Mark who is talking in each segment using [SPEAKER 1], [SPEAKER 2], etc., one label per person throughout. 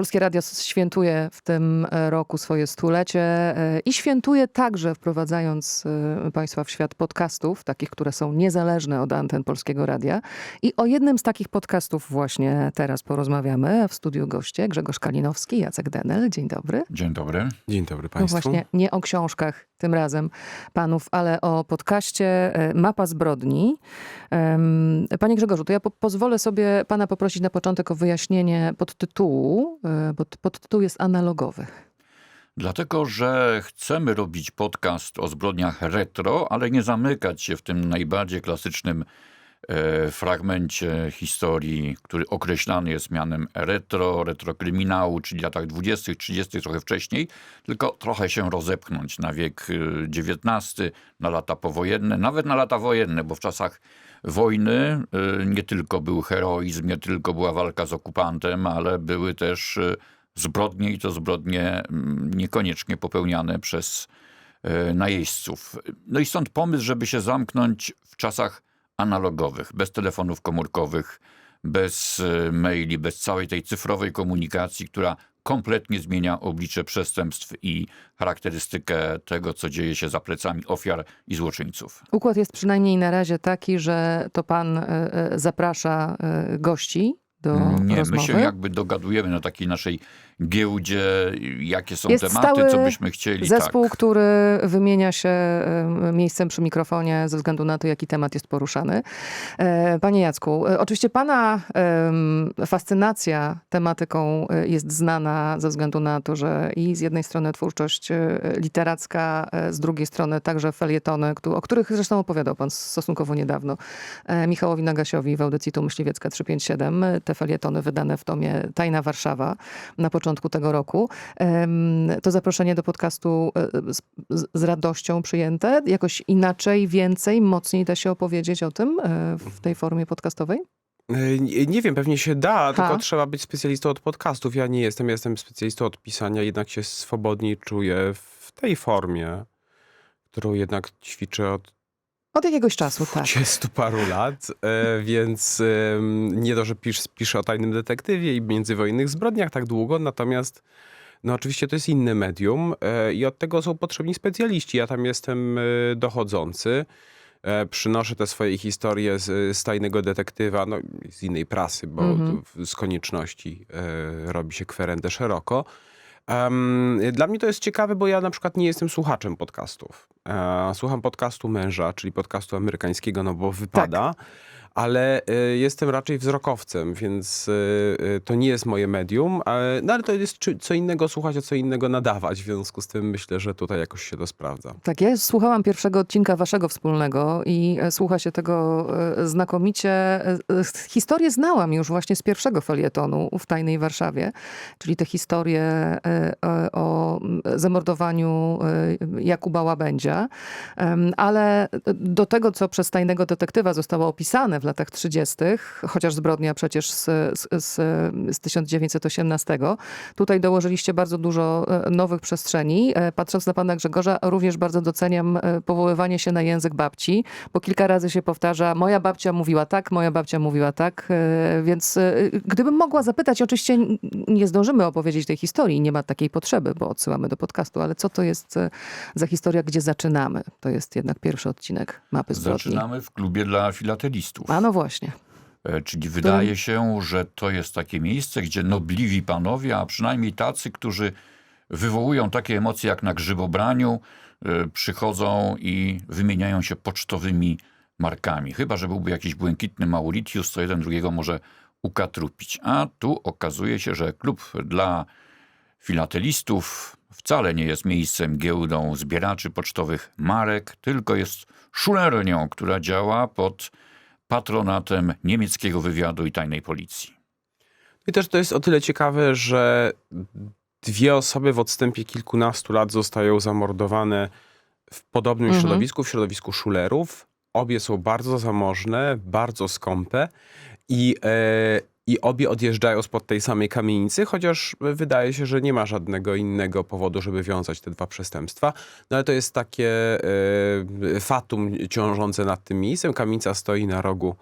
[SPEAKER 1] Polskie Radio świętuje w tym e, roku swoje stulecie e, i świętuje także wprowadzając e, Państwa w świat podcastów, takich, które są niezależne od anten Polskiego Radia. I o jednym z takich podcastów właśnie teraz porozmawiamy. W studiu goście Grzegorz Kalinowski, Jacek Denel. Dzień dobry.
[SPEAKER 2] Dzień dobry.
[SPEAKER 3] Dzień dobry
[SPEAKER 1] No
[SPEAKER 3] Państwu.
[SPEAKER 1] właśnie, nie o książkach tym razem panów, ale o podcaście Mapa Zbrodni. Panie Grzegorzu, to ja po pozwolę sobie pana poprosić na początek o wyjaśnienie podtytułu, bo t- podtytuł jest analogowy.
[SPEAKER 2] Dlatego, że chcemy robić podcast o zbrodniach retro, ale nie zamykać się w tym najbardziej klasycznym e, fragmencie historii, który określany jest mianem retro, retrokryminału, czyli latach 20., 30., trochę wcześniej, tylko trochę się rozepchnąć na wiek e, XIX, na lata powojenne, nawet na lata wojenne, bo w czasach wojny e, nie tylko był heroizm, nie tylko była walka z okupantem, ale były też e, zbrodnie i to zbrodnie mm, niekoniecznie popełniane przez e, najeźdźców. No i stąd pomysł, żeby się zamknąć w czasach analogowych, bez telefonów komórkowych, bez e, maili, bez całej tej cyfrowej komunikacji, która kompletnie zmienia oblicze przestępstw i charakterystykę tego, co dzieje się za plecami ofiar i złoczyńców.
[SPEAKER 1] Układ jest przynajmniej na razie taki, że to pan e, e, zaprasza gości do
[SPEAKER 2] Nie,
[SPEAKER 1] rozmowy.
[SPEAKER 2] my się jakby dogadujemy na takiej naszej giełdzie, jakie są
[SPEAKER 1] Jest
[SPEAKER 2] tematy, co byśmy chcieli.
[SPEAKER 1] Zespół,
[SPEAKER 2] tak.
[SPEAKER 1] który wymienia się em, miejscem przy mikrofonie ze względu na to, jaki temat jest poruszany. E, Panie Jacku, e, oczywiście pana fascynacja tematyką e, jest znana ze względu na to, że i z jednej strony twórczość literacka, z drugiej strony także felietony, o których zresztą opowiadał pan stosunkowo niedawno Michałowi Nagasiowi w audycji Tu Myśliwiecka 357. E, Te felietony wydane w tomie Tajna Warszawa na początku tego roku. To zaproszenie do podcastu e, z, z- z radością przyjęte? Jakoś inaczej, więcej, mocniej da się opowiedzieć o tym e, w tej formie podcastowej?
[SPEAKER 3] E, Nie, wiem, pewnie się da, tylko
[SPEAKER 1] Ha.
[SPEAKER 3] trzeba być specjalistą od podcastów. Ja nie jestem, jestem specjalistą od pisania, jednak się swobodniej czuję w tej formie, którą jednak ćwiczę od
[SPEAKER 1] Od jakiegoś czasu, tak.
[SPEAKER 3] 20 paru lat, e, więc nie to, że pisz, piszę o tajnym detektywie i międzywojennych zbrodniach tak długo, natomiast no oczywiście to jest inne medium e, i od tego są potrzebni specjaliści. Ja tam jestem e, dochodzący. E, przynoszę te swoje historie z, z tajnego detektywa, no z innej prasy, bo
[SPEAKER 1] Mhm.
[SPEAKER 3] tu z konieczności e, robi się kwerendę szeroko. Em, dla mnie to jest ciekawe, bo ja na przykład nie jestem słuchaczem podcastów. E, słucham podcastu męża, czyli podcastu amerykańskiego, no bo wypada. Ale e, jestem raczej wzrokowcem, więc e, e, to nie jest moje medium. Ale, no ale to jest co innego słuchać, a co innego nadawać. W związku z tym myślę, że tutaj jakoś się to sprawdza.
[SPEAKER 1] Tak, ja słuchałam pierwszego odcinka waszego wspólnego i słucha się tego znakomicie. Historię znałam już właśnie z pierwszego felietonu w Tajnej Warszawie, czyli te historie zamordowaniu e, Jakuba Łabędzia. Ale do tego, co przez Tajnego Detektywa zostało opisane w latach 30., chociaż zbrodnia przecież z, z, z, z 1918, tutaj dołożyliście bardzo dużo e, nowych przestrzeni. E, Patrząc na pana Grzegorza, również bardzo doceniam e, powoływanie się na język babci, bo kilka razy się powtarza, moja babcia mówiła tak, moja babcia mówiła tak, więc gdybym mogła zapytać, oczywiście nie zdążymy opowiedzieć tej historii, nie ma takiej potrzeby, bo odsyłamy do podcastu, ale co to jest e, za historia, gdzie zaczynamy? To jest jednak pierwszy odcinek Mapy Zbrodni.
[SPEAKER 2] Zaczynamy w klubie dla filatelistów.
[SPEAKER 1] A no właśnie.
[SPEAKER 2] E, Czyli wydaje się, że to jest takie miejsce, gdzie nobliwi panowie, a przynajmniej tacy, którzy wywołują takie emocje jak na grzybobraniu, e, przychodzą i wymieniają się pocztowymi markami. Chyba, że byłby jakiś błękitny Mauritius, co jeden drugiego może ukatrupić. A tu okazuje się, że klub dla filatelistów wcale nie jest miejscem giełdą zbieraczy pocztowych marek, tylko jest szulernią, która działa pod patronatem niemieckiego wywiadu i tajnej policji.
[SPEAKER 3] I też to jest o tyle ciekawe, że dwie osoby w odstępie kilkunastu lat zostają zamordowane w podobnym
[SPEAKER 1] Mhm.
[SPEAKER 3] środowisku, w środowisku szulerów. Obie są bardzo zamożne, bardzo skąpe i, e, i obie odjeżdżają spod tej samej kamienicy, chociaż wydaje się, że nie ma żadnego innego powodu, żeby wiązać te dwa przestępstwa. No ale to jest takie e, fatum ciążące nad tym miejscem. Kamienica stoi na rogu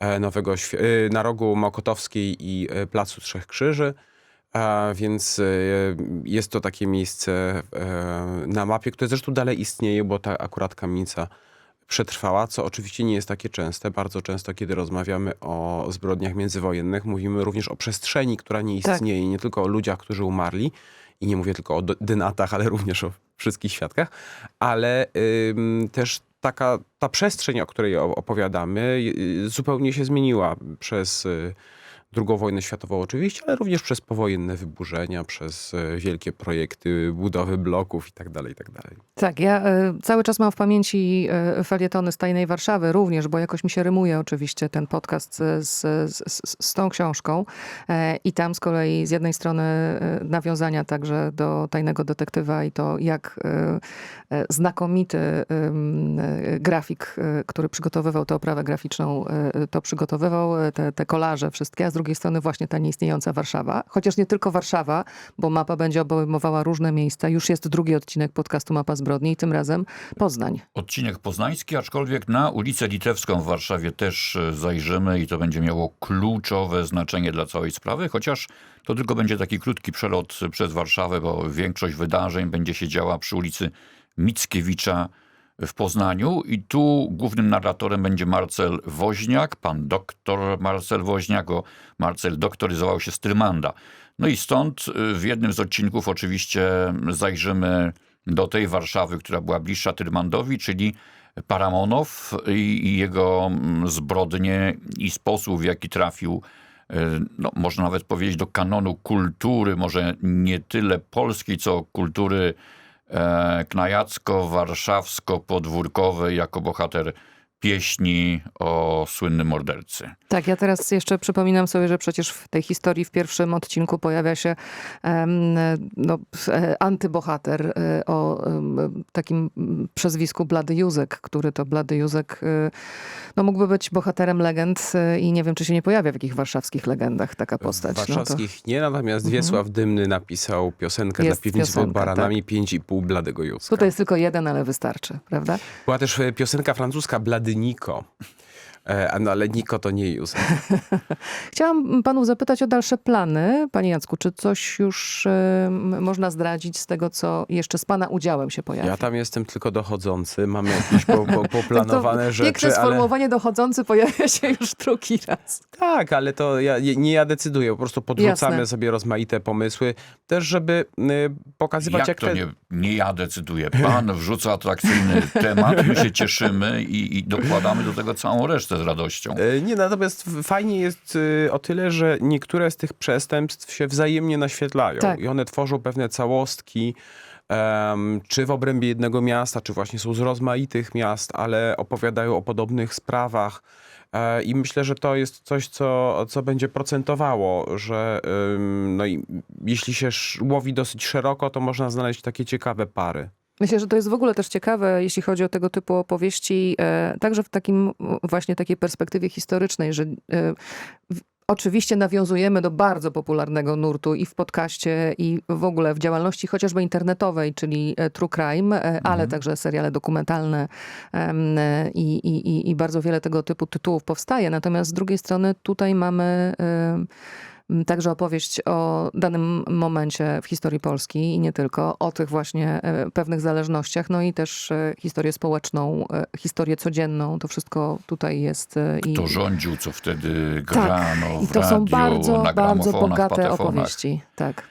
[SPEAKER 3] e, Nowego e, na rogu Mokotowskiej i Placu Trzech Krzyży. A więc jest to takie miejsce na mapie, które zresztą dalej istnieje, bo ta akurat kamienica przetrwała, co oczywiście nie jest takie częste. Bardzo często, kiedy rozmawiamy o zbrodniach międzywojennych, mówimy również o przestrzeni, która nie
[SPEAKER 1] Tak.
[SPEAKER 3] istnieje, nie tylko o ludziach, którzy umarli. I nie mówię tylko o dynatach, ale również o wszystkich świadkach, ale ym, też taka ta przestrzeń, o której opowiadamy, y, zupełnie się zmieniła przez y, II wojnę światową oczywiście, ale również przez powojenne wyburzenia, przez y, wielkie projekty budowy bloków i tak dalej, i tak.
[SPEAKER 1] Tak, ja e, cały czas mam w pamięci e, felietony z Tajnej Warszawy również, bo jakoś mi się rymuje oczywiście ten podcast z, z, z, tą książką. E, I tam z kolei z jednej strony e, nawiązania także do Tajnego Detektywa i to jak e, e, znakomity e, grafik, e, który przygotowywał tę oprawę graficzną, e, to przygotowywał e, te, te kolaże wszystkie, a z drugiej strony właśnie ta nieistniejąca Warszawa. Chociaż nie tylko Warszawa, bo mapa będzie obejmowała różne miejsca. Już jest drugi odcinek podcastu Mapa Zbrodni i tym razem Poznań.
[SPEAKER 2] Odcinek poznański, aczkolwiek na ulicę Litewską w Warszawie też e, zajrzymy i to będzie miało kluczowe znaczenie dla całej sprawy, chociaż to tylko będzie taki krótki przelot przez Warszawę, bo większość wydarzeń będzie się działa przy ulicy Mickiewicza w Poznaniu. I tu głównym narratorem będzie Marcel Woźniak, pan doktor Marcel Woźniak, bo Marcel doktoryzował się z Trymanda. No i stąd y, w jednym z odcinków oczywiście zajrzymy do tej Warszawy, która była bliższa Trymandowi, czyli Paramonow i, jego mm, zbrodnie i sposób, w jaki trafił, y, no, można nawet powiedzieć, do kanonu kultury, może nie tyle polskiej, co kultury knajacko-warszawsko-podwórkowej, jako bohater pieśni o słynnym mordercy.
[SPEAKER 1] Tak, ja teraz jeszcze przypominam sobie, że przecież w tej historii w pierwszym odcinku pojawia się em, no, e, antybohater e, o em, takim przezwisku Blady Józek, który to Blady Józek e, no, mógłby być bohaterem legend i nie wiem, czy się nie pojawia w jakich warszawskich legendach taka postać.
[SPEAKER 3] W
[SPEAKER 1] No to-
[SPEAKER 3] warszawskich nie, natomiast Wiesław Dymny napisał piosenkę
[SPEAKER 1] Jest
[SPEAKER 3] dla piwnicy pod
[SPEAKER 1] piosenka,
[SPEAKER 3] baranami, pięć i pół bladego Józka.
[SPEAKER 1] Tutaj jest tylko jeden, ale wystarczy, prawda?
[SPEAKER 3] Była też piosenka francuska Blady Niko. E, no, ale Niko to nie Józef.
[SPEAKER 1] Chciałam panów zapytać o dalsze plany. Panie Jacku, czy coś już em, można zdradzić z tego, co jeszcze z pana udziałem się pojawi?
[SPEAKER 3] Ja tam jestem tylko dochodzący, mam jakieś po, po, poplanowane
[SPEAKER 1] to
[SPEAKER 3] rzeczy,
[SPEAKER 1] Piękne
[SPEAKER 3] ale...
[SPEAKER 1] sformułowanie dochodzący pojawia się już drugi raz.
[SPEAKER 3] Tak, ale to ja, nie nie ja decyduję, po prostu podrzucamy
[SPEAKER 1] Jasne.
[SPEAKER 3] sobie rozmaite pomysły, też żeby y, pokazywać
[SPEAKER 2] Jak
[SPEAKER 3] jak,
[SPEAKER 2] to
[SPEAKER 3] te...
[SPEAKER 2] nie, nie ja decyduję. Pan wrzuca atrakcyjny temat, my się cieszymy i, i dokładamy do tego całą resztę z radością.
[SPEAKER 3] E, Nie, natomiast fajnie jest y, o tyle, że niektóre z tych przestępstw się wzajemnie naświetlają
[SPEAKER 1] Tak.
[SPEAKER 3] i one tworzą pewne całostki, em, czy w obrębie jednego miasta, czy właśnie są z rozmaitych miast, ale opowiadają o podobnych sprawach. E, I myślę, że to jest coś, co, co będzie procentowało, że ym, no i jeśli się łowi dosyć szeroko, to można znaleźć takie ciekawe pary.
[SPEAKER 1] Myślę, że to jest w ogóle też ciekawe, jeśli chodzi o tego typu opowieści, e, także w takim właśnie takiej perspektywie historycznej, że e, oczywiście nawiązujemy do bardzo popularnego nurtu i w podcaście, i w ogóle w działalności chociażby internetowej, czyli e, True Crime, ale także seriale dokumentalne i, i, i, bardzo wiele tego typu tytułów powstaje. Natomiast z drugiej strony tutaj mamy także opowieść o danym momencie w historii Polski i nie tylko, o tych właśnie e, pewnych zależnościach, no i też e, historię społeczną, e, historię codzienną, to wszystko tutaj jest. i-
[SPEAKER 2] Kto rządził, co wtedy grano
[SPEAKER 1] tak, i
[SPEAKER 2] w
[SPEAKER 1] to są bardzo, bardzo bogate opowieści. Tak.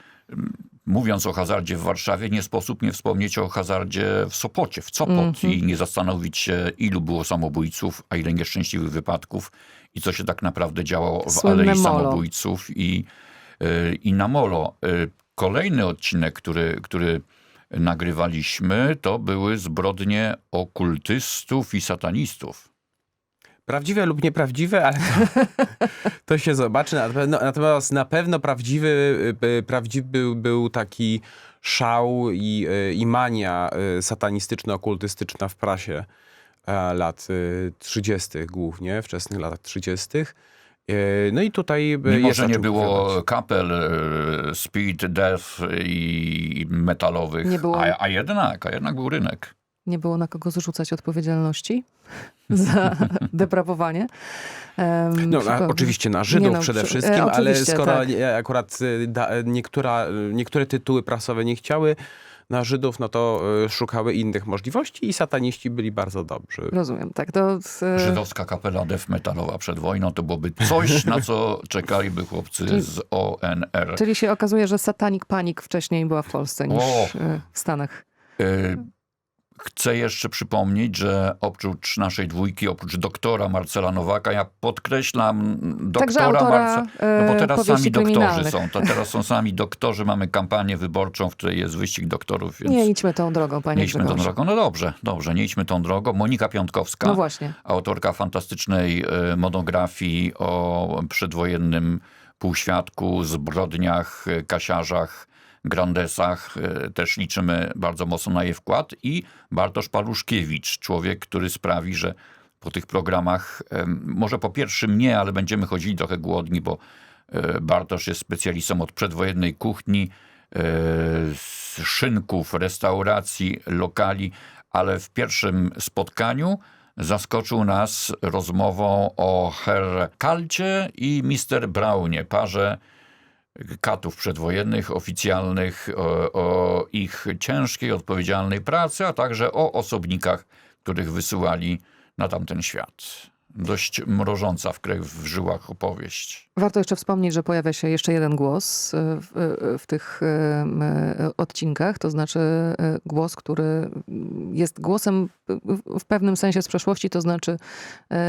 [SPEAKER 2] Mówiąc o hazardzie w Warszawie, nie sposób nie wspomnieć o hazardzie w Sopocie, w Sopot
[SPEAKER 1] Mhm.
[SPEAKER 2] i nie zastanowić się, ilu było samobójców, a ile nieszczęśliwych wypadków i co się tak naprawdę działo w
[SPEAKER 1] Słynne
[SPEAKER 2] Alei
[SPEAKER 1] molo.
[SPEAKER 2] Samobójców i, y, i na Molo. Y, Kolejny odcinek, który, który nagrywaliśmy, to były zbrodnie okultystów i satanistów.
[SPEAKER 3] Prawdziwe lub nieprawdziwe, ale to, się zobaczy. Na pewno, natomiast na pewno prawdziwy, y, prawdziwy był, był taki szał i, y, i mania y, satanistyczno-okultystyczna w prasie e, lat y, 30. głównie, wczesnych latach 30. Y, No i tutaj y,
[SPEAKER 2] Mimo, że nie było
[SPEAKER 3] opowiadać.
[SPEAKER 2] kapel Speed, Death i metalowych,
[SPEAKER 1] Nie było-
[SPEAKER 2] A, a jednak, a jednak był rynek.
[SPEAKER 1] Nie było na kogo zrzucać odpowiedzialności? za deprawowanie. Em,
[SPEAKER 3] No, a,
[SPEAKER 1] przypomnę-
[SPEAKER 3] oczywiście na Żydów
[SPEAKER 1] Nie no,
[SPEAKER 3] przede
[SPEAKER 1] przy-
[SPEAKER 3] wszystkim,
[SPEAKER 1] e,
[SPEAKER 3] ale skoro
[SPEAKER 1] tak.
[SPEAKER 3] akurat y, da, niektóra, y, niektóre tytuły prasowe nie chciały na Żydów, no to y, szukały innych możliwości i sataniści byli bardzo dobrzy.
[SPEAKER 1] Rozumiem, tak. To, e,
[SPEAKER 2] Żydowska kapela metalowa przed wojną to byłoby coś, na co czekaliby chłopcy z ONR.
[SPEAKER 1] Czyli się okazuje, że Satanic Panic wcześniej była w Polsce niż
[SPEAKER 2] O.
[SPEAKER 1] e, w Stanach.
[SPEAKER 2] Y, Chcę jeszcze przypomnieć, że oprócz naszej dwójki, oprócz doktora Marcela Nowaka, ja podkreślam
[SPEAKER 1] Także
[SPEAKER 2] doktora Marcela. No bo
[SPEAKER 1] e,
[SPEAKER 2] teraz sami doktorzy są. To teraz są sami doktorzy, mamy kampanię wyborczą, w której jest wyścig doktorów, więc
[SPEAKER 1] Nie idźmy tą drogą, panie
[SPEAKER 2] nie idźmy tą drogą. No dobrze, dobrze, nie idźmy tą drogą. Monika Piątkowska,
[SPEAKER 1] No właśnie.
[SPEAKER 2] autorka fantastycznej e, monografii o przedwojennym półświadku, zbrodniach, e, kasiarzach, grandesach. E, Też liczymy bardzo mocno na jej wkład. I Bartosz Paluszkiewicz, człowiek, który sprawi, że po tych programach, może po pierwszym nie, ale będziemy chodzili trochę głodni, bo e, Bartosz jest specjalistą od przedwojennej kuchni, e, szynków, restauracji, lokali, ale w pierwszym spotkaniu zaskoczył nas rozmową o Herr Kalcie i Mr. Brownie, parze katów przedwojennych, oficjalnych, o, o ich ciężkiej, odpowiedzialnej pracy, a także o osobnikach, których wysyłali na tamten świat. Dość mrożąca w krew w żyłach opowieść.
[SPEAKER 1] Warto jeszcze wspomnieć, że pojawia się jeszcze jeden głos e, w, e, w tych e, odcinkach, to znaczy głos, który jest głosem w- pewnym sensie z przeszłości, to znaczy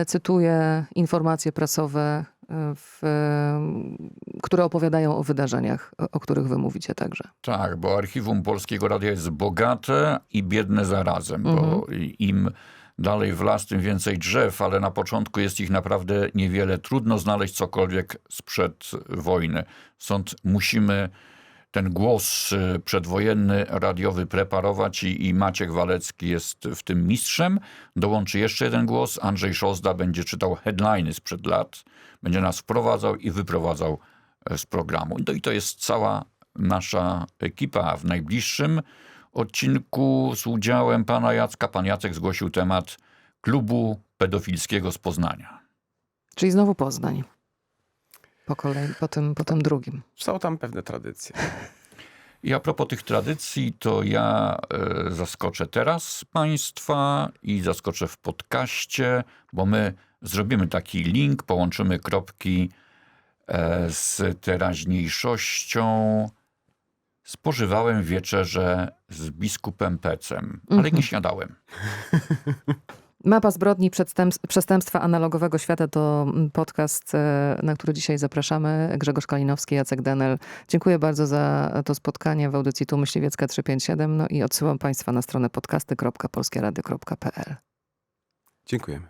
[SPEAKER 1] cytuje informacje prasowe, w, które opowiadają o wydarzeniach, o- których wy mówicie także.
[SPEAKER 2] Tak, bo archiwum Polskiego Radia jest bogate i biedne zarazem, bo im dalej w las, tym więcej drzew, ale na początku jest ich naprawdę niewiele. Trudno znaleźć cokolwiek sprzed wojny. Stąd musimy ten głos y, przedwojenny, radiowy preparować i, i Maciek Walecki jest w tym mistrzem. Dołączy jeszcze jeden głos. Andrzej Szozda będzie czytał headliny sprzed lat. Będzie nas wprowadzał i wyprowadzał e, z programu. No i to jest cała nasza ekipa. W najbliższym odcinku z udziałem pana Jacka, pan Jacek zgłosił temat klubu pedofilskiego z Poznania.
[SPEAKER 1] Czyli znowu Poznań. Po, kolei, po, tym, po tym drugim.
[SPEAKER 3] Są tam pewne tradycje.
[SPEAKER 2] I a propos tych tradycji, to ja e, zaskoczę teraz Państwa i zaskoczę w podcaście, bo my zrobimy taki link, połączymy kropki e, z teraźniejszością. Spożywałem wieczerze z biskupem Pecem, ale nie śniadałem.
[SPEAKER 1] Mapa zbrodni przestęps- przestępstwa analogowego świata to mm, podcast, e, na który dzisiaj zapraszamy. Grzegorz Kalinowski, Jacek Denel. Dziękuję bardzo za to spotkanie w audycji Tu Myśliwiecka 357. No i odsyłam Państwa na stronę podcasty.polskieradio.pl.
[SPEAKER 3] Dziękujemy.